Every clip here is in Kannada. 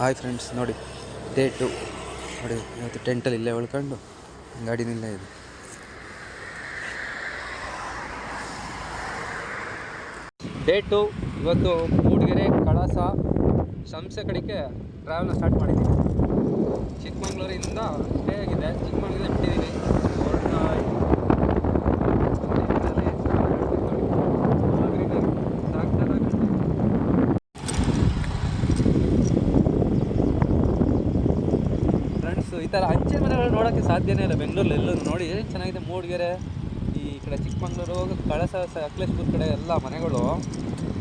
ಹಾಯ್ ಫ್ರೆಂಡ್ಸ್ ನೋಡಿ ಡೇ ಟು ನೋಡಿ, ಇವತ್ತು ಟೆಂಟಲ್ಲಿ ಇಲ್ಲೇ ಉಳ್ಕೊಂಡು ಗಾಡಿನಿಲ್ಲೇ ಇದೆ ಡೇ ಟು ಇವತ್ತು ಮೂಡಿಗೆರೆ, ಕಳಸ ಸಂಸ್ಥೆ ಕಡೆಗೆ ಟ್ರಾವೆಲ್ನ ಸ್ಟಾರ್ಟ್ ಮಾಡಿದ್ದೀವಿ. ಚಿಕ್ಕಮಂಗ್ಳೂರಿಂದ ಸ್ಟೇ ಆಗಿದೆ ಚಿಕ್ಕಮಂಗ್ಳೂರಿಂದ ಬಿಟ್ಟಿದ್ದೀವಿ ಹೊರಡ್ತಾ ಸಾಕಾಗುತ್ತೆ ಫ್ರೆಂಡ್ಸ್ ಈ ಥರ ಮನೆಗಳು ನೋಡೋಕ್ಕೆ ಸಾಧ್ಯನೇ ಇಲ್ಲ. ಬೆಂಗಳೂರಲ್ಲಿ ಎಲ್ಲೂ ನೋಡಿ ಚೆನ್ನಾಗಿದೆ ಮೂಡಿಗೆರೆ, ಈ ಕಡೆ ಚಿಕ್ಕಮಂಗ್ಳೂರು, ಕಳಸ ಅಕ್ಲೇಶ್ಪುರ್ ಕಡೆ ಎಲ್ಲ ಮನೆಗಳು.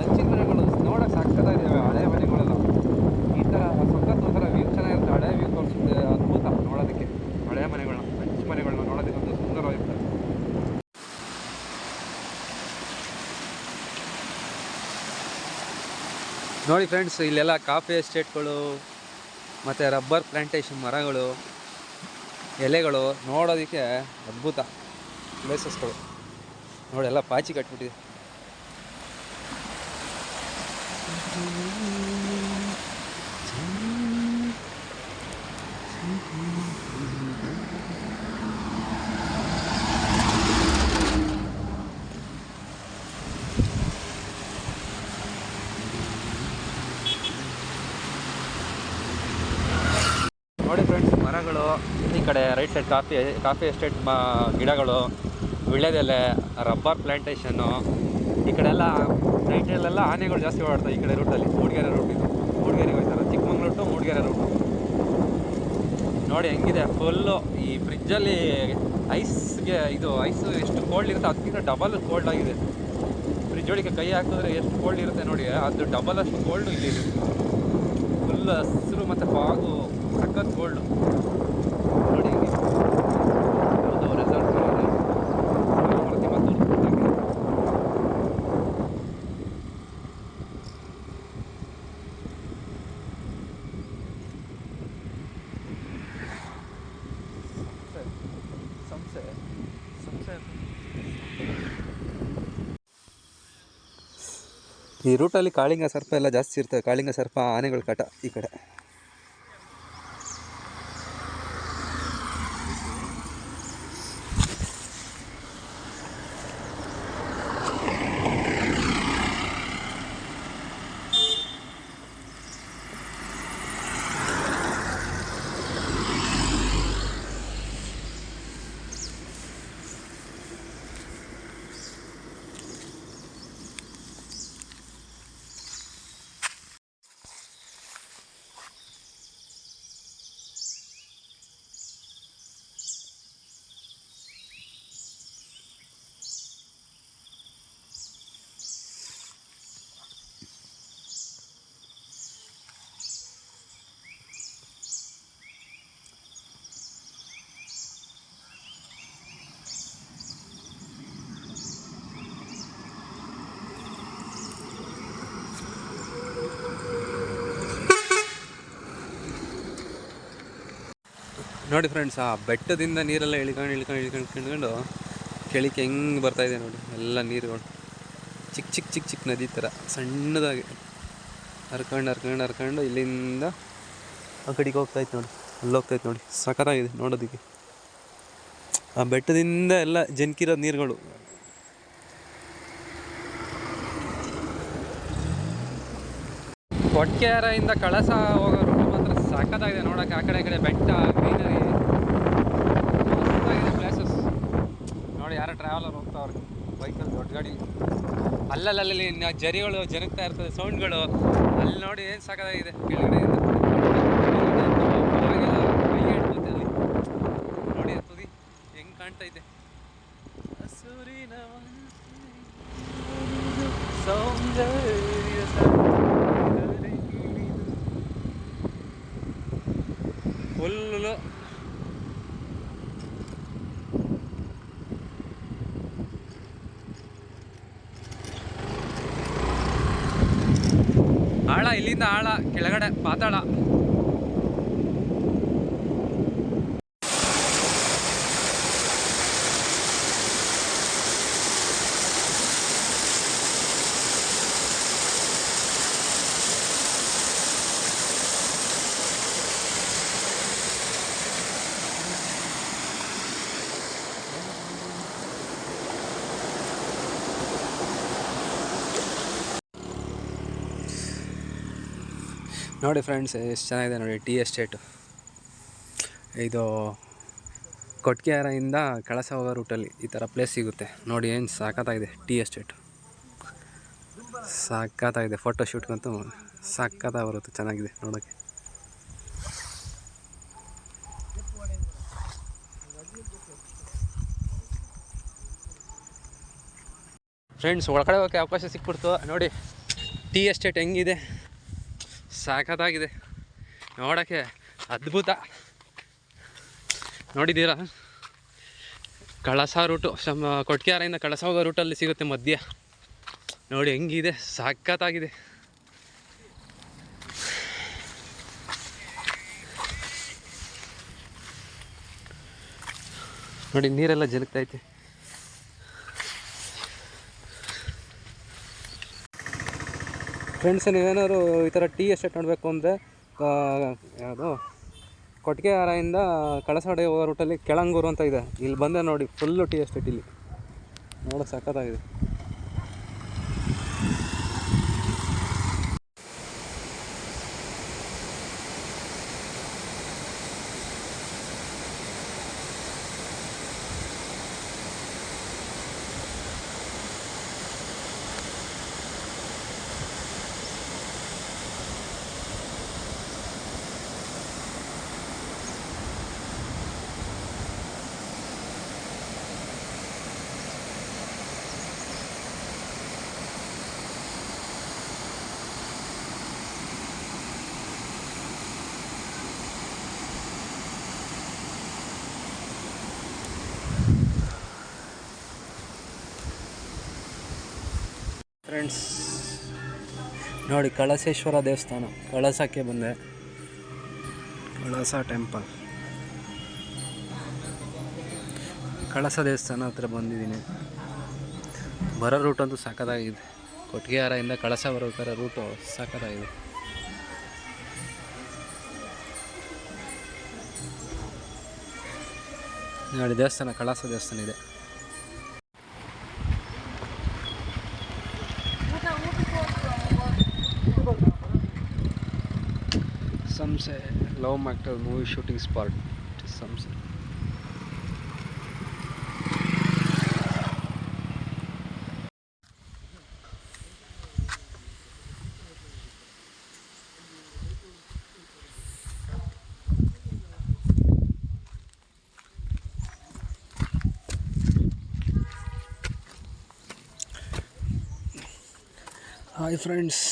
ಅಂಚಿನ ಮನೆಗಳು ನೋಡೋಕೆ ಸಾಕಾಗಿದ್ದಾವೆ ಹಳೆ ಮನೆಗಳೆಲ್ಲ. ಈ ಥರ ಸಖತ್ ಒಂಥರ ವ್ಯೂ ಚೆನ್ನಾಗಿರುತ್ತೆ, ಹಳೆ ವ್ಯೂ ತೋರಿಸುತ್ತೆ, ಅದ್ಭುತ ನೋಡೋದಕ್ಕೆ. ಹಳೆ ಮನೆಗಳನ್ನ ಅಂಚು ಮನೆಗಳನ್ನ ನೋಡೋದಕ್ಕೆ ಒಂದು ಸುಂದರವಾಗಿರುತ್ತೆ ನೋಡಿ ಫ್ರೆಂಡ್ಸ್ ಇಲ್ಲೆಲ್ಲ ಕಾಫಿ ಎಸ್ಟೇಟ್ಗಳು ಮತ್ತು ರಬ್ಬರ್ ಪ್ಲ್ಯಾಂಟೇಷನ್ ಮರಗಳು. ಎಲೆಗಳು ನೋಡೋದಕ್ಕೆ ಅದ್ಭುತ ಪ್ಲೇಸಸ್ಗಳು. ನೋಡಿ ಎಲ್ಲ ಪಾಚಿ ಕಟ್ಬಿಟ್ಟಿದೆ. ನೋಡಿ ಫ್ರೆಂಡ್ಸ್ ಮರಗಳು ಕಡೆ right side coffee coffee estate ಮ ಗಿಡಗಳು, ವಿಳ್ಯದೆಲೆ, ರಬ್ಬರ್ ಪ್ಲ್ಯಾಂಟೇಷನ್ನು ಈ ಕಡೆ ಎಲ್ಲ ನೈಟಲ್ಲೆಲ್ಲ ಆನೆಗಳು ಜಾಸ್ತಿ ಓಡಾಡ್ತವೆ ಈ ಕಡೆ ರೂಟಲ್ಲಿ, ಮೂಡಿಗೆರೆ ರೂಟ್ ಇದು. ಮೂಡಿಗೆರೆಗೆ ಹೋಗ್ತಾರೆ ಚಿಕ್ಕಮಂಗ್ಳೂರು ಟು ಮೂಡಿಗೆರೆ ರೂಟು. ನೋಡಿ ಹೆಂಗಿದೆ ಫುಲ್ಲು ಈ ಫ್ರಿಜ್ಜಲ್ಲಿ ಐಸ್ಗೆ ಇದು, ಐಸ್ ಎಷ್ಟು ಕೋಲ್ಡ್ ಇರುತ್ತೆ ಅದಕ್ಕಿಂತ ಡಬಲ್ ಕೋಲ್ಡ್ ಆಗಿದೆ. ಫ್ರಿಜ್ ಒಳಗೆ ಕೈ ಹಾಕಿದ್ರೆ ಎಷ್ಟು ಕೋಲ್ಡ್ ಇರುತ್ತೆ ನೋಡಿ, ಅದು ಡಬಲ್ ಅಷ್ಟು ಕೋಲ್ಡು ಇಲ್ಲಿ ಫುಲ್ ಹಸಿರು ಮತ್ತು ಫಾಗು ಸಕ್ಕತ್ ಕೋಲ್ಡು ನೋಡಿ ಇಲ್ಲಿ. ಯಾವ್ದೋ resort ತರ ಇದೆ. ಪ್ರತಿಮಾ ತೋರಿಸ್ಬಿಟ್ಟಾಗಿದೆ. ಸಂಸೆ ಸಂಸೆ ಈ ರೂಟಲ್ಲಿ ಕಾಳಿಂಗ ಸರ್ಪ ಎಲ್ಲ ಜಾಸ್ತಿ ಇರ್ತವೆ. ಕಾಳಿಂಗ ಸರ್ಪ ಆನೆಗಳ ಕಾಟ ಈ ಕಡೆ. ನೋಡಿ ಫ್ರೆಂಡ್ಸ್ ಆ ಬೆಟ್ಟದಿಂದ ನೀರೆಲ್ಲ ಇಳ್ಕೊಂಡು ಇಳ್ಕೊಂಡು ಇಳ್ಕೊಂಡು ಇಳ್ಕೊಂಡು ಕೆಳಕ್ಕೆ ಹೆಂಗೆ ಬರ್ತಾ ಇದೆ ನೋಡಿ, ಎಲ್ಲ ನೀರುಗಳು ಚಿಕ್ಕ ಚಿಕ್ಕ ಚಿಕ್ಕ ಚಿಕ್ಕ ನದಿ ಥರ ಸಣ್ಣದಾಗಿ. ಹರ್ಕೊಂಡು ಹರ್ಕೊಂಡು ಹರ್ಕೊಂಡು ಇಲ್ಲಿಂದ ಆ ಕಡೆಗೆ ಹೋಗ್ತಾಯ್ತು ನೋಡಿ, ಅಲ್ಲಿ ಹೋಗ್ತಾಯ್ತು ನೋಡಿ, ಸಖತ್ತಾಗಿದೆ ನೋಡೋದಕ್ಕೆ. ಆ ಬೆಟ್ಟದಿಂದ ಎಲ್ಲ ಜನ್ಕಿರೋ ನೀರುಗಳು. ಕೊಟ್ಕೆಹಾರದಿಂದ ಕಳಸ ಹೋಗೋ ಸಖತ್ತಾಗಿದೆ, ನೋಡೋಕೆ ಆ ಕಡೆ ಈ ಕಡೆ ಬೆಟ್ಟ, ಗ್ರೀನರಿ. ಮಸ್ತಾಗಿದೆ ಪ್ಲೇಸಸ್ ನೋಡಿ ಯಾರೋ ಟ್ರಾವೆಲರ್ ಹೋಗ್ತಾವ್ರೆ ಬೈಕಲ್ಲಿ ದೊಡ್ಡ ಗಾಡಿ. ಅಲ್ಲಲ್ಲಲ್ಲಿ ಇನ್ನು ಜರಿಗಳು ಜನಗ್ತಾ ಇರ್ತದೆ ಸೌಂಡ್ಗಳು ಅಲ್ಲಿ ನೋಡಿ ಏನು ಸಾಕಾಗಿದೆ ಕೆಳಗಡೆಯಿಂದ ಅವಾಗೆಲ್ಲ ಕೈ ಹಿಡ್ಕೊತೆ ಅಲ್ಲಿ ನೋಡಿ ತುದಿ ಹೆಂಗೆ ಕಾಣ್ತಾ ಇದೆ ಹಸುರಿನ ಒಂದು ಸೌಂದರ್ಯ ಫುಲ್ಲು ಆಳ ಕೆಳಗಡೆ ಪಾತಾಳ. ನೋಡಿ ಫ್ರೆಂಡ್ಸ್ ಎಷ್ಟು ಚೆನ್ನಾಗಿದೆ ನೋಡಿ ಟೀ ಎಸ್ಟೇಟು ಇದು ಕೊಟ್ಗೆಹಾರದಿಂದ ಕಳಸ ಹೋಗೋ ರೂಟಲ್ಲಿ ಈ ಥರ ಪ್ಲೇಸ್ ಸಿಗುತ್ತೆ. ನೋಡಿ ಏನು ಸಾಕತ್ತಾಗಿದೆ ಟೀ ಎಸ್ಟೇಟು ಸಾಕತ್ತಾಗಿದೆ ಫೋಟೋ ಶೂಟ್ಗಂತೂ ಸಾಕತ್ತಾಗಿ ಬರುತ್ತೆ, ಚೆನ್ನಾಗಿದೆ ನೋಡೋಕ್ಕೆ ಫ್ರೆಂಡ್ಸ್ ಒಳಗಡೆ ಹೋಗೋಕ್ಕೆ ಅವಕಾಶ ಸಿಕ್ಬಿಡ್ತು. ನೋಡಿ ಟೀ ಎಸ್ಟೇಟ್ ಹೆಂಗಿದೆ? ಸಾಕತ್ತಾಗಿದೆ ನೋಡೋಕ್ಕೆ ಅದ್ಭುತ. ನೋಡಿದ್ದೀರಾ? ಕಳಸ ರೂಟು ಸಮ ಕೊಟ್ಗೆಹಾರೆಯಿಂದ ಕಳಸ ಹೋಗೋ ರೂಟಲ್ಲಿ ಸಿಗುತ್ತೆ ಮಧ್ಯ ನೋಡಿ ಹೆಂಗಿದೆ ಸಾಕತ್ತಾಗಿದೆ ನೋಡಿ ನೀರೆಲ್ಲ ಜಲಗ್ತೈತೆ ಫ್ರೆಂಡ್ಸ್ ನೀವೇನಾದ್ರು ಈ ಥರ ಟೀ ಎಸ್ಟೇಟ್ ನೋಡಬೇಕು ಅಂದರೆ ಯಾವುದು? ಕೊಟ್ಟಿಗೆಹಾರದಿಂದ ಕಳಸಾಡೆ ಹೋಗೋ ರೂಟಲ್ಲಿ ಕೆಳಂಗೂರು ಅಂತ ಇದೆ. ಇಲ್ಲಿ ಬಂದೆ ನೋಡಿ ಫುಲ್ಲು ಟೀ ಎಸ್ಟೇಟ್ ಇಲ್ಲಿ. ನೋಡೋಕೆ ಸಖತ್ತಾಗಿದೆ. ಫ್ರೆಂಡ್ಸ್, ನೋಡಿ ಕಳಸೇಶ್ವರ ದೇವಸ್ಥಾನ, ಕಳಸಕ್ಕೆ ಬಂದೆ. ಕಳಸ ಟೆಂಪಲ್. ಕಳಸ ದೇವಸ್ಥಾನ ಹತ್ರ ಬಂದಿದ್ದೀನಿ. ಬರೋ ರೂಟ್ ಅಂತೂ ಸಖತ್ತಾಗಿದೆ ಕೊಟ್ಟಿಗೆಹಾರದಿಂದ ಕಳಸ ಬರೋ ಥರ ರೂಟು ಸಾಕದಾಗಿದೆ ನೋಡಿ ದೇವಸ್ಥಾನ, ಕಳಸ ದೇವಸ್ಥಾನ ಇದೆ. Samse love mocktail movie shooting spot Samse hi friends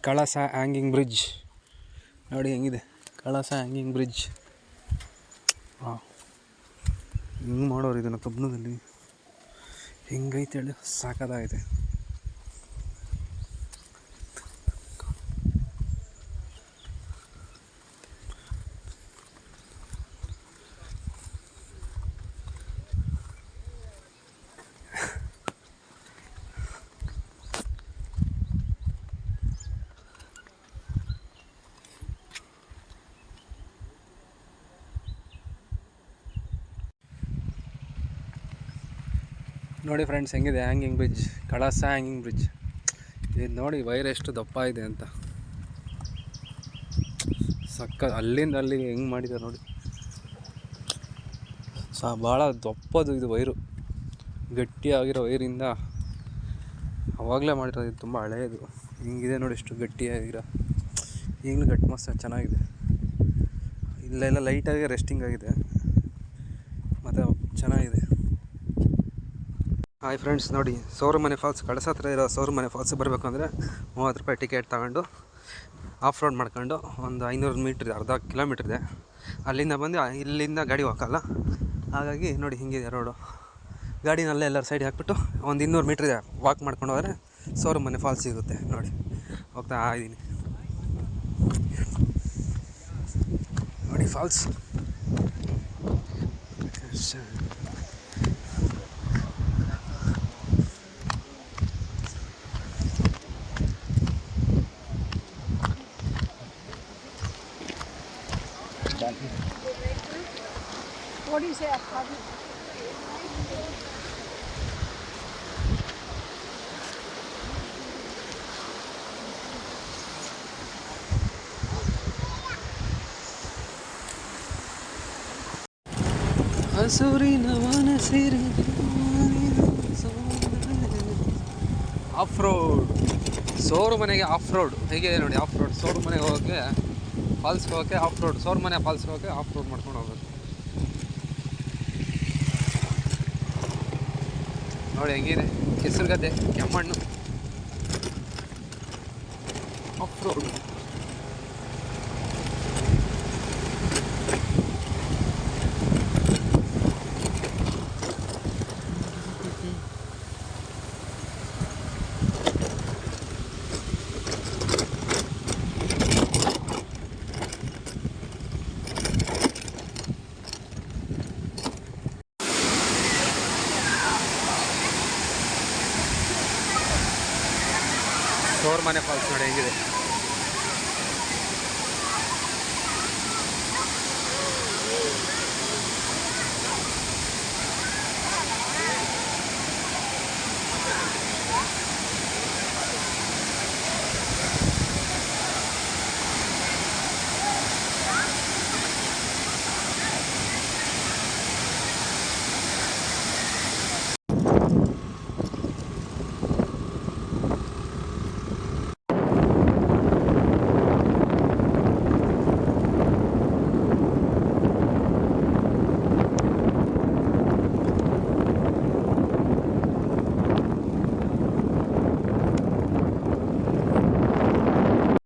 Kalasa hanging bridge ನೋಡಿ ಹೆಂಗಿದೆ. ಕಳಸ ಹ್ಯಾಂಗಿಂಗ್ ಬ್ರಿಡ್ಜ್ ಹಾಂ ಹಿಂಗೆ ಮಾಡೋರು ಇದನ್ನು ಕಬ್ಬನದಲ್ಲಿ ಹೆಂಗೈತೆ ಹೇಳಿ. ಸಾಕಾಗೈತೆ ನೋಡಿ ಫ್ರೆಂಡ್ಸ್ ಹೆಂಗಿದೆ? Hanging bridge Kalasa hanging bridge ಇದು ನೋಡಿ ವೈರ್ ಎಷ್ಟು ದಪ್ಪ ಇದೆ ಅಂತ. ಸಕ್ಕ ಅಲ್ಲಿಂದ ಅಲ್ಲಿ ಹೆಂಗೆ ಮಾಡಿದ್ದಾರೆ ನೋಡಿ. ಸಹ ಭಾಳ ದಪ್ಪದು ಇದು ವೈರು. ಗಟ್ಟಿಯಾಗಿರೋ ವೈರಿಂದ ಅವಾಗಲೇ ಮಾಡಿರೋದು ಇದು ತುಂಬ ಹಳೆಯದು ಹಿಂಗಿದೆ ನೋಡಿ ಎಷ್ಟು ಗಟ್ಟಿಯಾಗಿರೋ. ಈಗಲೂ ಗಟ್ಟಿ ಮಸ್ತ ಚೆನ್ನಾಗಿದೆ. ಇಲ್ಲೆಲ್ಲ ಲೈಟಾಗಿ ರೆಸ್ಟಿಂಗ್ ಆಗಿದೆ ಮತ್ತು ಚೆನ್ನಾಗಿದೆ ಹಾಯ್ ಫ್ರೆಂಡ್ಸ್, ನೋಡಿ, ಸೌರಮನೆ ಫಾಲ್ಸ್ ಕಳಸ ಹತ್ರ ಇರೋ ಸೌರಮನೆ ಫಾಲ್ಸ್ ಬರಬೇಕು ಅಂದರೆ ಮೂವತ್ತು ರೂಪಾಯಿ ಟಿಕೆಟ್ ತಗೊಂಡು ಆಫ್ ರೋಡ್ ಮಾಡ್ಕೊಂಡು ಒಂದು ಐನೂರು ಮೀಟ್ರ್, ಅರ್ಧ ಕಿಲೋಮೀಟ್ರ್ ಇದೆ. ಅಲ್ಲಿಂದ ಬಂದು, ಇಲ್ಲಿಂದ ಗಾಡಿ ಹೋಗಲ್ಲ ಹಾಗಾಗಿ, ನೋಡಿ, ಹಿಂಗಿದೆ ರೋಡು. ಗಾಡಿನಲ್ಲೇ ಎಲ್ಲರ ಸೈಡ್ ಹಾಕ್ಬಿಟ್ಟು ಒಂದು ಇನ್ನೂರು ಮೀಟ್ರ್ ಇದೆ ವಾಕ್ ಮಾಡ್ಕೊಂಡು ಹೋದರೆ ಸೌರಮನೆ ಫಾಲ್ಸ್ ಸಿಗುತ್ತೆ, ನೋಡಿ. ಹೋಗ್ತಾ ಇದ್ದೀನಿ ನೋಡಿ, ಫಾಲ್ಸ್. से सोर मने आफ रोड हे। नो आफ रोड सोर मने फास्क आफ रोड सोर मन फास्क आफ रोड मोदी ನೋಡಿ ಹೆಂಗಿದೆ. Hesarugadde Kemmannu. Off road Aramane falls ನೋಡಿ ಹೇಗಿದೆ.